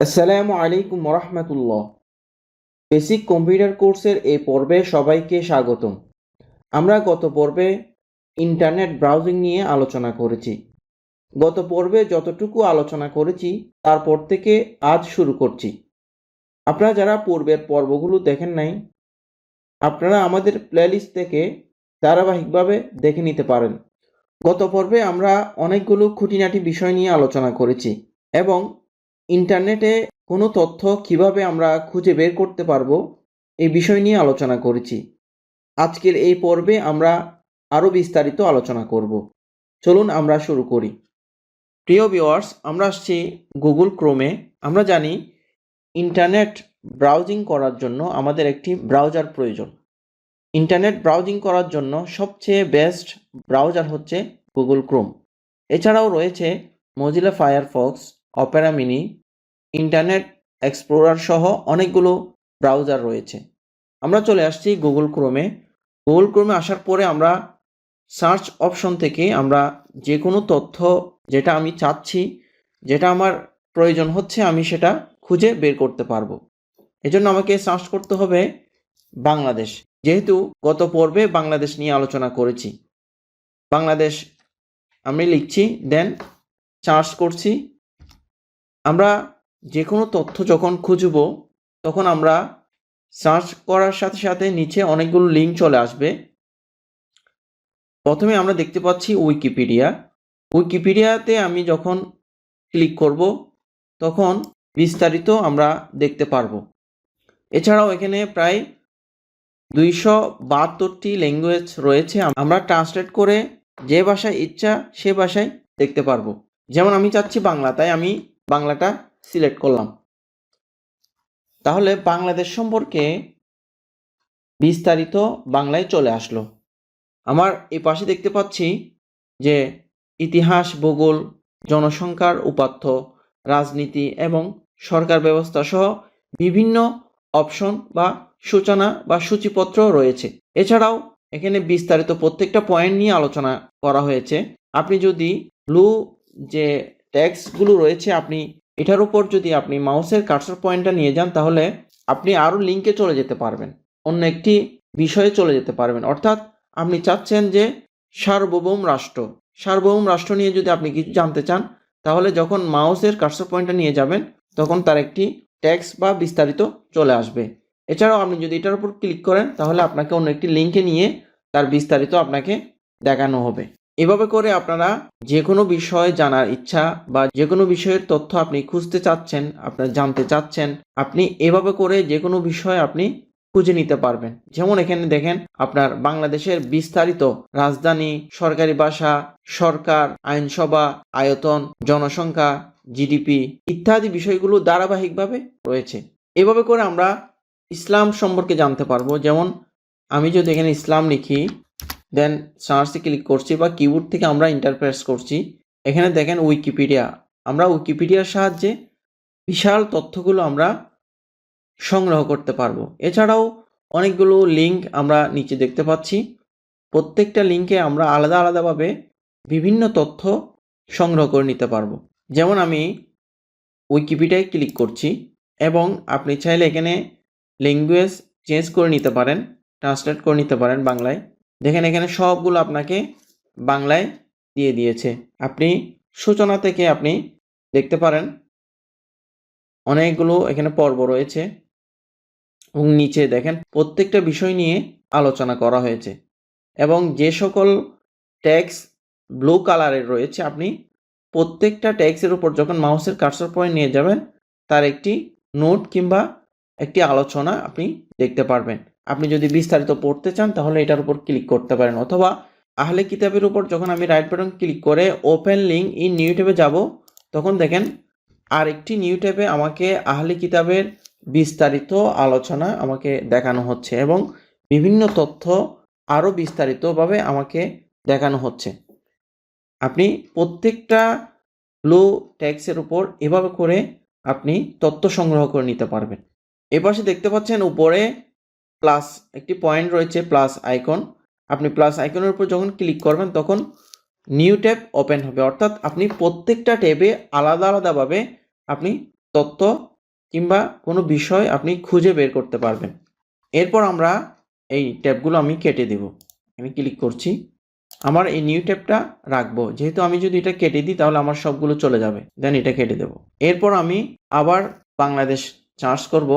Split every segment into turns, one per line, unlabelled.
আসসালামু আলাইকুম রহমতুল্লাহ basic computer কোর্সের এই পর্বে সবাইকে স্বাগতম। আমরা গত পর্বে ইন্টারনেট ব্রাউজিং নিয়ে আলোচনা করেছি। গত পর্বে যতটুকু আলোচনা করেছি, তারপর থেকে আজ শুরু করছি। আপনারা যারা পূর্বের পর্বগুলো দেখেন নাই, আপনারা আমাদের প্লেলিস্ট থেকে ধারাবাহিকভাবে দেখে নিতে পারেন। গত পর্বে আমরা অনেকগুলো খুঁটিনাটি বিষয় নিয়ে আলোচনা করেছি এবং ইন্টারনেটে কোনো তথ্য কীভাবে আমরা খুঁজে বের করতে পারব এই বিষয় নিয়ে আলোচনা করেছি। আজকের এই পর্বে আমরা আরও বিস্তারিত আলোচনা করব। চলুন আমরা শুরু করি। প্রিয় ভিওয়ার্স আমরা আসছি গুগল ক্রোমে। আমরা জানি ইন্টারনেট ব্রাউজিং করার জন্য আমাদের একটি ব্রাউজার প্রয়োজন। ইন্টারনেট ব্রাউজিং করার জন্য সবচেয়ে বেস্ট ব্রাউজার হচ্ছে গুগল ক্রোম। এছাড়াও রয়েছে Mozilla Firefox Opera Mini Internet Explorer সহ অনেকগুলো ব্রাউজার রয়েছে। আমরা চলে আসছি গুগল ক্রোমে। গুগল ক্রোমে আসার পরে আমরা সার্চ অপশন থেকে আমরা যে কোনো তথ্য যেটা আমি চাচ্ছি, যেটা আমার প্রয়োজন হচ্ছে আমি সেটা খুঁজে বের করতে পারব। এজন্য আমাকে সার্চ করতে হবে বাংলাদেশ। যেহেতু গত পর্বে বাংলাদেশ নিয়ে আলোচনা করেছি। বাংলাদেশ আমি লিখছি দেন সার্চ করছি। আমরা যে কোনো তথ্য যখন খুঁজব, তখন আমরা সার্চ করার সাথে সাথে নিচে অনেকগুলো লিঙ্ক চলে আসবে। প্রথমে আমরা দেখতে পাচ্ছি উইকিপিডিয়া উইকিপিডিয়াতে আমি যখন ক্লিক করব, তখন বিস্তারিত আমরা দেখতে পারব। এছাড়াও এখানে প্রায় দুইশো বাহাত্তরটি ল্যাঙ্গুয়েজ রয়েছে। আমরা ট্রান্সলেট করে যে ভাষায় ইচ্ছা, সে ভাষায় দেখতে পারব। যেমন আমি চাচ্ছি বাংলা, তাই আমি বাংলাটা সিলেক্ট করলাম। তাহলে বাংলাদেশ সম্পর্কে বিস্তারিত বাংলায় চলে আসলো। আমার এই পাশে দেখতে পাচ্ছি যে ইতিহাস, ভূগোল, জনসংখ্যার উপাত্ত, রাজনীতি এবং সরকার ব্যবস্থা সহ বিভিন্ন অপশন বা সূচনা বা সূচিপত্র রয়েছে। এছাড়াও এখানে বিস্তারিত প্রত্যেকটা পয়েন্ট নিয়ে আলোচনা করা হয়েছে। আপনি যদি ব্লু যে ট্যাক্সগুলো রয়েছে, আপনি এটার উপর যদি আপনি মাউসের কার্সর পয়েন্টটা নিয়ে যান, তাহলে আপনি আরও লিঙ্কে চলে যেতে পারবেন। অন্য একটি বিষয়ে চলে যেতে পারবেন। অর্থাৎ আপনি চাচ্ছেন যে সার্বভৌম রাষ্ট্র। সার্বভৌম রাষ্ট্র নিয়ে যদি আপনি কিছু জানতে চান, তাহলে যখন মাউসের কার্সর পয়েন্টটা নিয়ে যাবেন, তখন তার একটি ট্যাক্স বা বিস্তারিত চলে আসবে। এছাড়াও আপনি যদি এটার উপর ক্লিক করেন, তাহলে আপনাকে অন্য একটি লিঙ্কে নিয়ে তার বিস্তারিত আপনাকে দেখানো হবে। এভাবে করে আপনারা যে কোনো বিষয় জানার ইচ্ছা বা যে কোনো বিষয়ের তথ্য আপনি খুঁজতে চাচ্ছেন আপনার জানতে চাচ্ছেন, আপনি এভাবে করে যে কোনো বিষয় আপনি খুঁজে নিতে পারবেন। যেমন এখানে দেখেন, আপনার বাংলাদেশের বিস্তারিত রাজধানী, সরকারি ভাষা, সরকার, আইনসভা, আয়তন, জনসংখ্যা, জিডিপি ইত্যাদি বিষয়গুলো ধারাবাহিকভাবে রয়েছে। এভাবে করে আমরা ইসলাম সম্পর্কে জানতে পারব। যেমন আমি যদি এখানে ইসলাম লিখি দেন সার্চে ক্লিক করছি বা কিবোর্ড থেকে আমরা ইন্টারপ্রেস করছি। এখানে দেখেন উইকিপিডিয়া আমরা উইকিপিডিয়ার সাহায্যে বিশাল তথ্যগুলো আমরা সংগ্রহ করতে পারব। এছাড়াও অনেকগুলো লিঙ্ক আমরা নিচে দেখতে পাচ্ছি। প্রত্যেকটা লিঙ্কে আমরা আলাদা আলাদাভাবে বিভিন্ন তথ্য সংগ্রহ করে নিতে পারব। যেমন আমি উইকিপিডিয়ায় ক্লিক করছি এবং আপনি চাইলে এখানে ল্যাঙ্গুয়েজ চেঞ্জ করে নিতে পারেন ট্রান্সলেট করে নিতে পারেন বাংলায়। দেখেন এখানে সবগুলো আপনাকে বাংলায় দিয়ে দিয়েছে। আপনি সূচনা থেকে আপনি দেখতে পারেন অনেকগুলো এখানে পর্ব রয়েছে এবং নিচে দেখেন প্রত্যেকটা বিষয় নিয়ে আলোচনা করা হয়েছে এবং যে সকল ট্যাক্স ব্লু কালারের রয়েছে, আপনি প্রত্যেকটা ট্যাক্সের উপর যখন মাউসের কার্সর পয়েন্ট নিয়ে যাবেন, তার একটি নোট কিংবা একটি আলোচনা আপনি দেখতে পারবেন। আপনি যদি বিস্তারিত পড়তে চান, তাহলে এটার উপর ক্লিক করতে পারেন। অথবা আহলে কিতাবের উপর যখন আমি রাইট বাটন ক্লিক করে ওপেন লিঙ্ক ইন নিউ ট্যাবে যাব, তখন দেখেন আরেকটি নিউ ট্যাবে আমাকে আহলে কিতাবের বিস্তারিত আলোচনা আমাকে দেখানো হচ্ছে এবং বিভিন্ন তথ্য আরও বিস্তারিতভাবে আমাকে দেখানো হচ্ছে। আপনি প্রত্যেকটা ব্লু ট্যাক্সের উপর এভাবে করে আপনি তথ্য সংগ্রহ করে নিতে পারবেন। এপাশে দেখতে পাচ্ছেন উপরে প্লাস একটি পয়েন্ট রয়েছে প্লাস আইকন আপনি প্লাস আইকনের উপর যখন ক্লিক করবেন, তখন নিউ ট্যাব ওপেন হবে। অর্থাৎ আপনি প্রত্যেকটা ট্যাবে আলাদা আলাদাভাবে আপনি তথ্য কিংবা কোনো বিষয় আপনি খুঁজে বের করতে পারবেন। এরপর আমরা এই ট্যাবগুলো আমি কেটে দেব। এখানে ক্লিক করছি। আমার এই নিউ ট্যাবটা রাখব। যেহেতু আমি যদি এটা কেটে দিই, তাহলে আমার সবগুলো চলে যাবে। দেন এটা কেটে দেব। এরপর আমি আবার বাংলাদেশ চার্জ করব।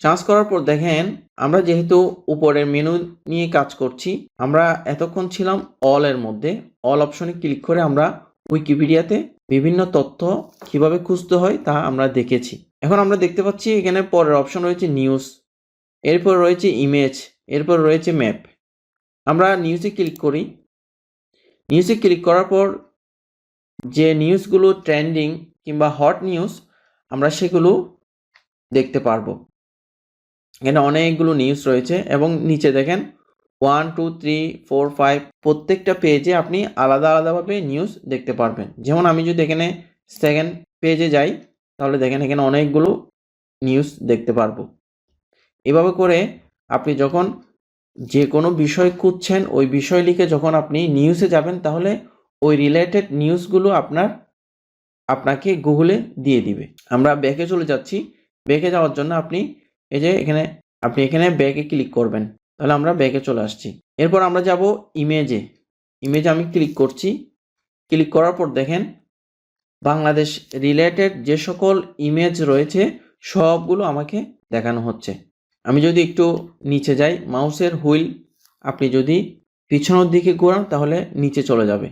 চার্জ করার পর দেখেন, আমরা যেহেতু উপরের মেনু নিয়ে কাজ করছি, আমরা এতক্ষণ ছিলাম অল এর মধ্যে। অল অপশনে ক্লিক করে আমরা উইকিপিডিয়াতে বিভিন্ন তথ্য কীভাবে খুঁজতে হয় তা আমরা দেখেছি। এখন আমরা দেখতে পাচ্ছি এখানে পরের অপশন রয়েছে নিউজ এরপর রয়েছে ইমেজ এরপর রয়েছে ম্যাপ আমরা নিউজে ক্লিক করি। নিউজে ক্লিক করার পর যে নিউজগুলো ট্রেন্ডিং কিংবা হট নিউজ আমরা সেগুলো দেখতে পারব। এখানে অনেকগুলো নিউজ রয়েছে এবং নিচে দেখেন one two three four five প্রত্যেকটা পেজে আপনি আলাদা আলাদাভাবে নিউজ দেখতে পারবেন। যেমন আমি যদি এখানে সেকেন্ড পেজে যাই, তাহলে দেখেন এখানে অনেকগুলো নিউজ দেখতে পারব। এভাবে করে আপনি যখন যে কোনো বিষয় খুঁজছেন, ওই বিষয় লিখে যখন আপনি নিউজে যাবেন, তাহলে ওই রিলেটেড নিউজগুলো আপনার, আপনাকে গুগলে দিয়ে দিবে। আমরা ব্যাকে চলে যাচ্ছি। ব্যাকে যাওয়ার জন্য আপনি এই যে এখানে আপনি এখানে ব্যাকে ক্লিক করবেন, তাহলে আমরা ব্যাকে চলে আসছি। এরপর আমরা যাব ইমেজে ইমেজে আমি ক্লিক করছি। ক্লিক করার পর দেখেন, বাংলাদেশ রিলেটেড যে সকল ইমেজ রয়েছে, সবগুলো আমাকে দেখানো হচ্ছে। আমি যদি একটু নিচে যাই, মাউসের হুইল, আপনি যদি পিছনের দিকে ঘোরান, তাহলে নিচে চলে যাবে।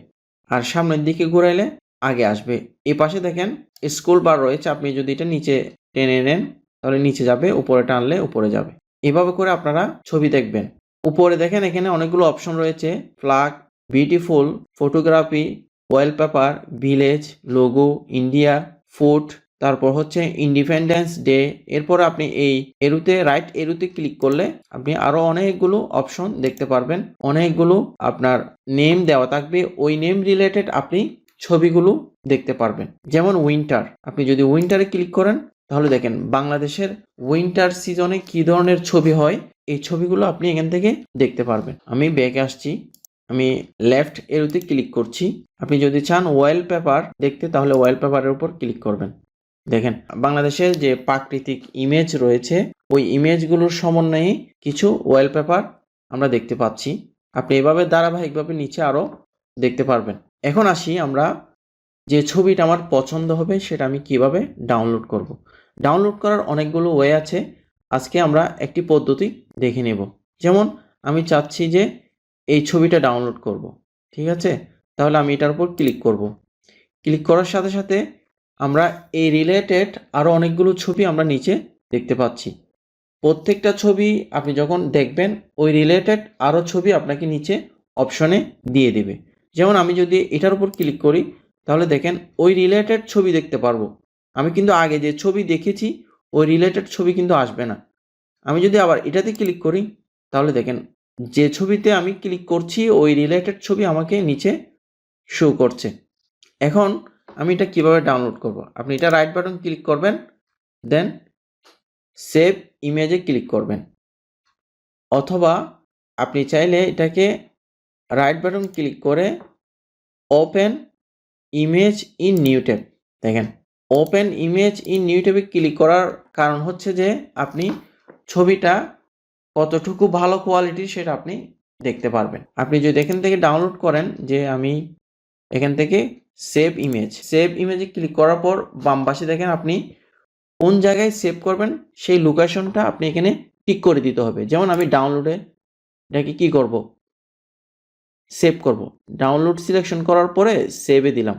আর সামনের দিকে ঘোরাইলে আগে আসবে। এই পাশে দেখেন স্কুল বার রয়েছে, আপনি যদি এটা নিচে টেনে নেন তাহলে নিচে যাবে, উপরে টানলে উপরে যাবে। এভাবে করে আপনারা ছবি দেখবেন। উপরে দেখেন এখানে অনেকগুলো অপশন রয়েছে। Flag beautiful photography wallpaper village logo India food তারপর হচ্ছে ইন্ডিপেন্ডেন্স ডে এরপর আপনি এই এরুতে রাইট এরুতে ক্লিক করলে আপনি আরও অনেকগুলো অপশন দেখতে পারবেন। অনেকগুলো আপনার নেম দেওয়া থাকবে। ওই নেম রিলেটেড আপনি ছবিগুলো দেখতে পারবেন। যেমন উইন্টার আপনি যদি উইন্টারে ক্লিক করেন তাহলে দেখেন, বাংলাদেশের উইন্টার সিজনে কি ধরনের ছবি হয়? এই ছবিগুলো আপনি এখান থেকে দেখতে পারবেন। আমি ব্যাকে আসছি। আমি লেফট এরুতে ক্লিক করছি। আপনি যদি চান ওয়েল পেপার দেখতে, তাহলে ওয়ালপেপারের উপর ক্লিক করবেন। দেখেন বাংলাদেশের যে প্রাকৃতিক ইমেজ রয়েছে, ওই ইমেজগুলোর সমন্বয়ে কিছু ওয়েল পেপার আমরা দেখতে পাচ্ছি। আপনি এভাবে ধারাবাহিকভাবে নিচে আরও দেখতে পারবেন। এখন আসি আমরা যে ছবিটা আমার পছন্দ হবে সেটা আমি কীভাবে ডাউনলোড করব। ডাউনলোড করার অনেকগুলো ওয়ে আছে আজকে আমরা একটি পদ্ধতি দেখে নেব যেমন আমি চাচ্ছি যে এই ছবিটা ডাউনলোড করব। ঠিক আছে তাহলে আমি এটার উপর ক্লিক করব। ক্লিক করার সাথে সাথে আমরা এই রিলেটেড আরও অনেকগুলো ছবি আমরা নিচে দেখতে পাচ্ছি প্রত্যেকটা ছবি আপনি যখন দেখবেন, ওই রিলেটেড আরও ছবি আপনাকে নিচে অপশনে দিয়ে দেবে যেমন আমি যদি এটার উপর ক্লিক করি তাহলে দেখেন ওই রিলেটেড ছবি দেখতে পারব। আমি কিন্তু আগে যে ছবি দেখেছি, ওই রিলেটেড ছবি কিন্তু আসবে না। আমি যদি আবার এটাতে ক্লিক করি, তাহলে দেখেন যে ছবিতে আমি ক্লিক করছি, ওই রিলেটেড ছবি আমাকে নিচে শো করছে। এখন আমি এটা কীভাবে ডাউনলোড করব? আপনি এটা রাইট বাটন ক্লিক করবেন দেন সেভ ইমেজে ক্লিক করবেন। অথবা আপনি চাইলে এটাকে রাইট বাটন ক্লিক করে open image in new tab দেখেন ওপেন ইমেজ ইন নিউ ট্যাবে ক্লিক করার কারণ হচ্ছে যে আপনি ছবিটা কতটুকু ভালো কোয়ালিটির সেটা আপনি দেখতে পারবেন। আপনি যদি এখান থেকে ডাউনলোড করেন যে আমি এখান থেকে সেভ ইমেজ সেভ ইমেজে ক্লিক করার পর বাম পাশে দেখেন আপনি কোন জায়গায় সেভ করবেন সেই লোকেশনটা আপনি এখানে টিক করে দিতে হবে। যেমন আমি ডাউনলোডে এটাকে কি করব? সেভ করব। ডাউনলোড সিলেকশন করার পরে সেভে দিলাম।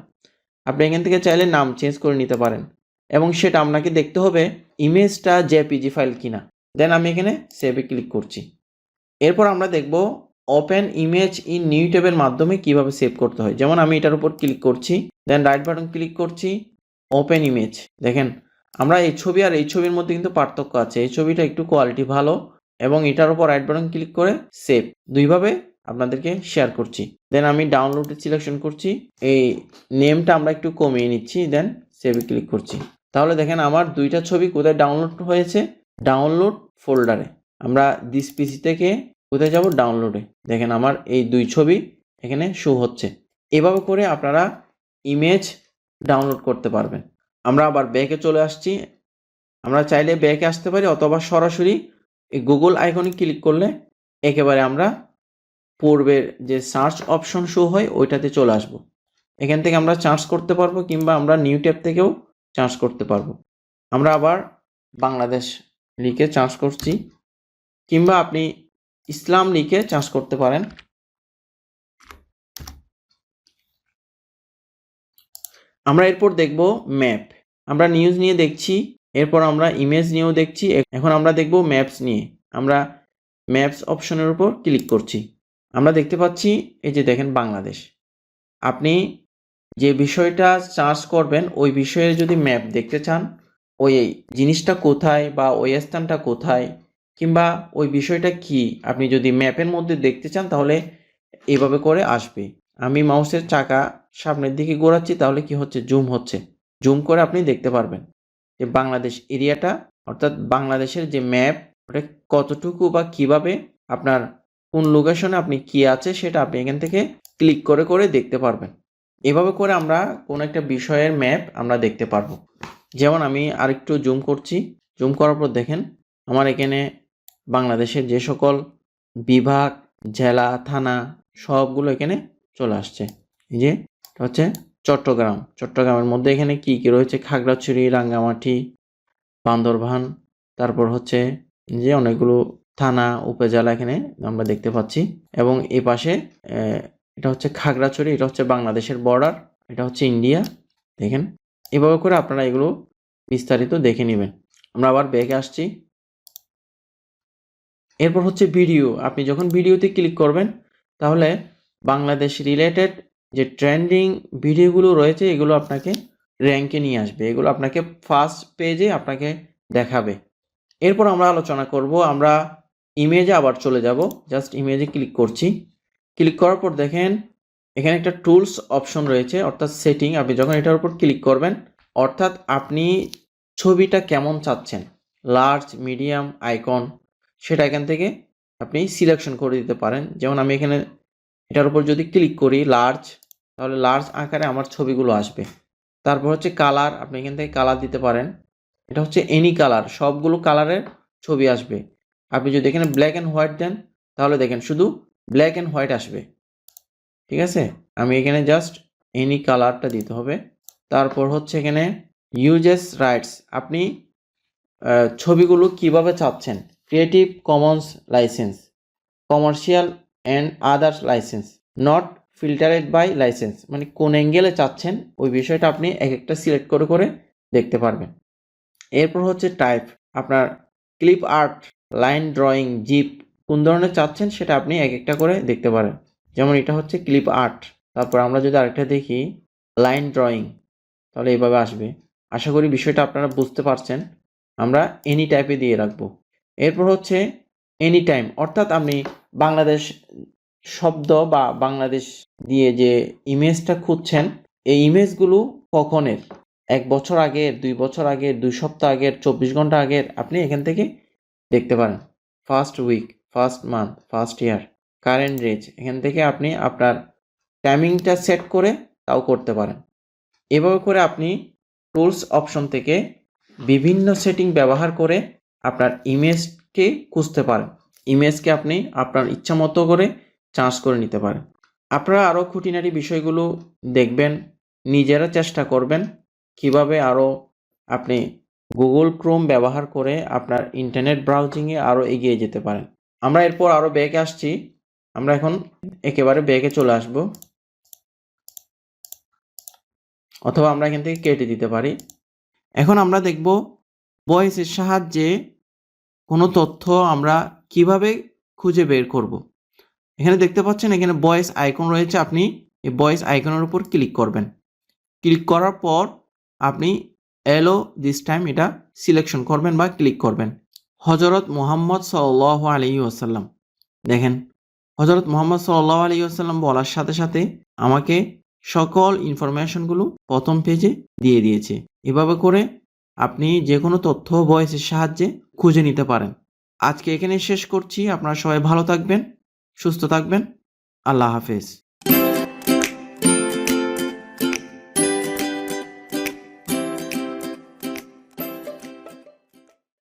আপনি এখান থেকে চাইলে নাম চেঞ্জ করে নিতে পারেন। এবং সেটা আপনাকে দেখতে হবে ইমেজটা জেপিজি ফাইল কিনা। দেন আমি এখানে সেভে ক্লিক করছি। এরপর আমরা দেখব ওপেন ইমেজ ইন নিউ ট্যাবের মাধ্যমে কীভাবে সেভ করতে হয়। যেমন আমি এটার উপর ক্লিক করছি দেন রাইট বাটন ক্লিক করছি ওপেন ইমেজ দেখেন, আমরা এই ছবি আর এই ছবির মধ্যে কিন্তু পার্থক্য আছে। এই ছবিটা একটু কোয়ালিটি ভালো এবং এটার উপর রাইট বাটন ক্লিক করে সেভ দুইভাবে আপনাদেরকে শেয়ার করছি। দেন আমি ডাউনলোডে সিলেকশন করছি। এই নেমটা আমরা একটু কমিয়ে নিচ্ছি দেন সেভে ক্লিক করছি। তাহলে দেখেন আমার দুইটা ছবি কোথায় ডাউনলোড হয়েছে? ডাউনলোড ফোল্ডারে আমরা দিস পিসি থেকে কোথায় যাব? ডাউনলোডে দেখেন আমার এই দুই ছবি এখানে শো হচ্ছে। এভাবে করে আপনারা ইমেজ ডাউনলোড করতে পারবেন। আমরা আবার ব্যাকে চলে আসছি। আমরা চাইলে ব্যাকে আসতে পারি, অথবা সরাসরি এই গুগল আইকনে ক্লিক করলে একেবারে আমরা পূর্বের যে সার্চ অপশন শো হয়, ওইটাতে চলে আসব। এখান থেকে আমরা চার্জ করতে পারব কিংবা আমরা নিউ ট্যাব থেকেও চার্জ করতে পারব। আমরা আবার বাংলাদেশ লিখে চার্জ করছি, কিংবা আপনি ইসলাম লিখে চার্জ করতে পারেন। আমরা এরপর দেখব ম্যাপ আমরা নিউজ নিয়ে দেখছি, এরপর আমরা ইমেজ নিয়েও দেখছি, এখন আমরা দেখব ম্যাপস নিয়ে। আমরা ম্যাপস অপশনের উপর ক্লিক করছি। আমরা দেখতে পাচ্ছি, এই যে দেখেন বাংলাদেশ। আপনি যে বিষয়টা চার্জ করবেন, ওই বিষয়ে যদি ম্যাপ দেখতে চান, ওই জিনিসটা কোথায় বা ওই স্থানটা কোথায় কিংবা ওই বিষয়টা কি, আপনি যদি ম্যাপের মধ্যে দেখতে চান, তাহলে এভাবে করে আসবে। আমি মাউসের চাকা সামনের দিকে ঘোরাচ্ছি, তাহলে কি হচ্ছে? জুম হচ্ছে। জুম করে আপনি দেখতে পারবেন যে বাংলাদেশ এরিয়াটা অর্থাৎ বাংলাদেশের যে ম্যাপ ওটা কতটুকু বা কীভাবে আপনার কোন লোকেশনে আপনি কি আছে সেটা আপনি এখান থেকে ক্লিক করে করে দেখতে পারবেন। এভাবে করে আমরা কোনো একটা বিষয়ের ম্যাপ আমরা দেখতে পারব। যেমন আমি আরেকটু জুম করছি। জুম করার পর দেখেন, আমার এখানে বাংলাদেশের যে সকল বিভাগ, জেলা, থানা সবগুলো এখানে চলে আসছে। এই যে হচ্ছে চট্টগ্রাম। চট্টগ্রামের মধ্যে এখানে কি কি রয়েছে? খাগড়াছড়ি, রাঙ্গামাটি, বান্দরবান, তারপর হচ্ছে যে অনেকগুলো থানা, উপজেলা এখানে আমরা দেখতে পাচ্ছি। এবং এ পাশে এটা হচ্ছে খাগড়াছড়ি, এটা হচ্ছে বাংলাদেশের বর্ডার এটা হচ্ছে ইন্ডিয়া দেখেন। এভাবে করে আপনারা এগুলো বিস্তারিত দেখে নেবেন। আমরা আবার ব্যাগে আসছি। এরপর হচ্ছে ভিডিও আপনি যখন ভিডিওতে ক্লিক করবেন, তাহলে বাংলাদেশ রিলেটেড যে ট্রেন্ডিং ভিডিওগুলো রয়েছে, এগুলো আপনাকে র্যাঙ্কে নিয়ে আসবে। এগুলো আপনাকে ফার্স্ট পেজে আপনাকে দেখাবে। এরপর আমরা আলোচনা করব, আমরা ইমেজে আবার চলে যাব। জাস্ট ইমেজে ক্লিক করছি। ক্লিক করার পর দেখেন, এখানে একটা টুলস অপশন রয়েছে, অর্থাৎ সেটিং আপনি যখন এটার উপর ক্লিক করবেন, অর্থাৎ আপনি ছবিটা কেমন চাচ্ছেন? লার্জ মিডিয়াম আইকন সেটা এখান থেকে আপনি সিলেকশন করে দিতে পারেন। যেমন আমি এখানে এটার উপর যদি ক্লিক করি লার্জ তাহলে লার্জ আকারে আমার ছবিগুলো আসবে। তারপর হচ্ছে কালার আপনি এখান থেকে কালার দিতে পারেন। এটা হচ্ছে এনি কালার সবগুলো কালারের ছবি আসবে। আপনি যদি এখানে ব্ল্যাক অ্যান্ড হোয়াইট দেন, তাহলে দেখেন শুধু ব্ল্যাক অ্যান্ড হোয়াইট আসবে। ঠিক আছে? আমি এখানে জাস্ট এনি কালারটা দিতে হবে। তারপর হচ্ছে এখানে ইউজেস রাইটস আপনি ছবিগুলো কীভাবে চাচ্ছেন? Creative commons licence commercial and others licence not filtered by licence মানে কোন অ্যাঙ্গেলে চাচ্ছেন, ওই বিষয়টা আপনি এক একটা সিলেক্ট করে করে দেখতে পারবেন। এরপর হচ্ছে টাইপ আপনার clip art line drawing GIF কোন ধরনের চাচ্ছেন সেটা আপনি এক একটা করে দেখতে পারেন। যেমন এটা হচ্ছে ক্লিপ আর্ট। তারপর আমরা যদি আরেকটা দেখি, লাইন ড্রয়িং, তাহলে এইভাবে আসবে। আশা করি বিষয়টা আপনারা বুঝতে পারছেন। আমরা এনি টাইপে দিয়ে রাখব। এরপর হচ্ছে এনি টাইম অর্থাৎ আপনি বাংলাদেশ শব্দ বা বাংলাদেশ দিয়ে যে ইমেজটা খুঁজছেন, এই ইমেজগুলো কখনের? এক বছর আগের, দুই বছর আগের, দুই সপ্তাহ আগের, চব্বিশ ঘণ্টা আগের, আপনি এখান থেকে দেখতে পারেন। First week first month first year current raise এখান থেকে আপনি আপনার টাইমিংটা সেট করে তাও করতে পারেন। এভাবে করে আপনি টুলস অপশন থেকে বিভিন্ন সেটিং ব্যবহার করে আপনার ইমেজকে খুঁজতে পারেন। ইমেজকে আপনি আপনার ইচ্ছা মতো করে চার্জ করে নিতে পারেন। আপনারা আরও খুঁটিনাটি বিষয়গুলো দেখবেন, নিজেরা চেষ্টা করবেন, কীভাবে আরও আপনি গুগল ক্রোম ব্যবহার করে আপনার ইন্টারনেট ব্রাউজিংয়ে আরও এগিয়ে যেতে পারেন। আমরা এরপর আরও ব্যাগে আসছি। আমরা এখন একেবারে ব্যাগে চলে আসব। অথবা আমরা এখান থেকে কেটে দিতে পারি। এখন আমরা দেখব ভয়েসের সাহায্যে কোনো তথ্য আমরা কীভাবে খুঁজে বের করব। এখানে দেখতে পাচ্ছেন এখানে ভয়েস আইকন রয়েছে। আপনি এই ভয়েস আইকনের উপর ক্লিক করবেন। ক্লিক করার পর আপনি এলো দিস টাইম এটা সিলেকশন করবেন বা ক্লিক করবেন। হজরত মোহাম্মদ সাল্লাহ আলী আসাল্লাম দেখেন হজরত মোহাম্মদ সাল্লাহ আলী আসাল্লাম বলার সাথে সাথে আমাকে সকল ইনফরমেশনগুলো প্রথম পেজে দিয়ে দিয়েছে। এভাবে করে আপনি যে কোনো তথ্য বয়সের সাহায্যে খুঁজে নিতে পারেন। আজকে এখানে শেষ করছি। আপনারা সবাই ভালো থাকবেন, সুস্থ থাকবেন। আল্লাহ হাফেজ।